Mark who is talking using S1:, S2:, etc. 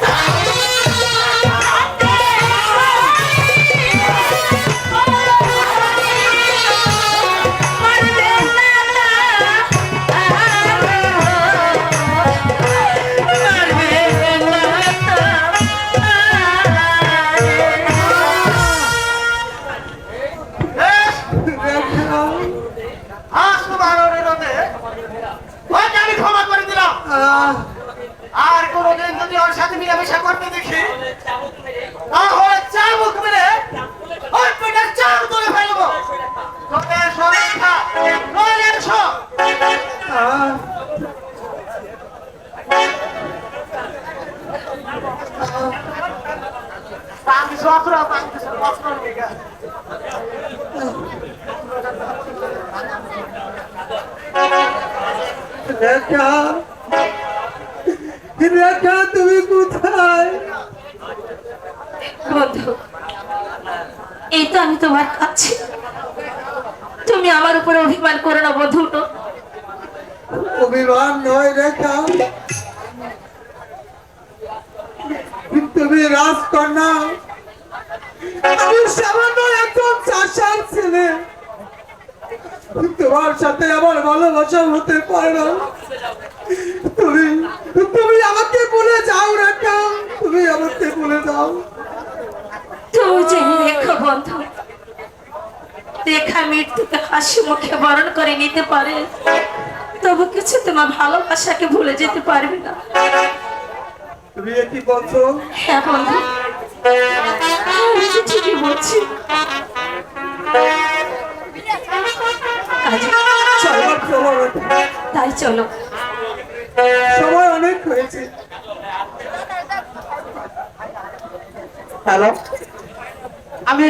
S1: Tá করতে দেখি। তাহলে চাবুক মেরে ওই পেটের চাল তুলে ফেলব। তোদের সরেখা নইলে এসো Tangi suatu tangi suatu nih
S2: রেখা রেখা তুমি কোথায়?
S3: বন্ধু এই তো আমি তোমার কাছে। তুমি আমার উপরে অভিমান করো না বন্ধু।
S2: অভিমান নয় রেখা। তুমি রাজকন্যা। আমি সামান্য একজন চাষার ছেলে। তোমার সাথে আমার ভালোবাসা হতে পারে না তুমি তুমি আমাকে বলে যাও রেখা তুমি আমাকে বলে যাও
S3: তুমি জেনে রেখো বন্ধু। রেখা মৃত্যুকে হাসি মুখে বরণ করে নিতে পারে। তবু কিছু তোমার ভালোবাসাকে ভুলে যেতে পারবে না।
S2: তুমি কি বলছো?
S3: হ্যাঁ বন্ধু ঠিকই বলছি। চলো। তাই চলো।
S2: সময় অনেক হয়েছে। হ্যালো?
S1: আমি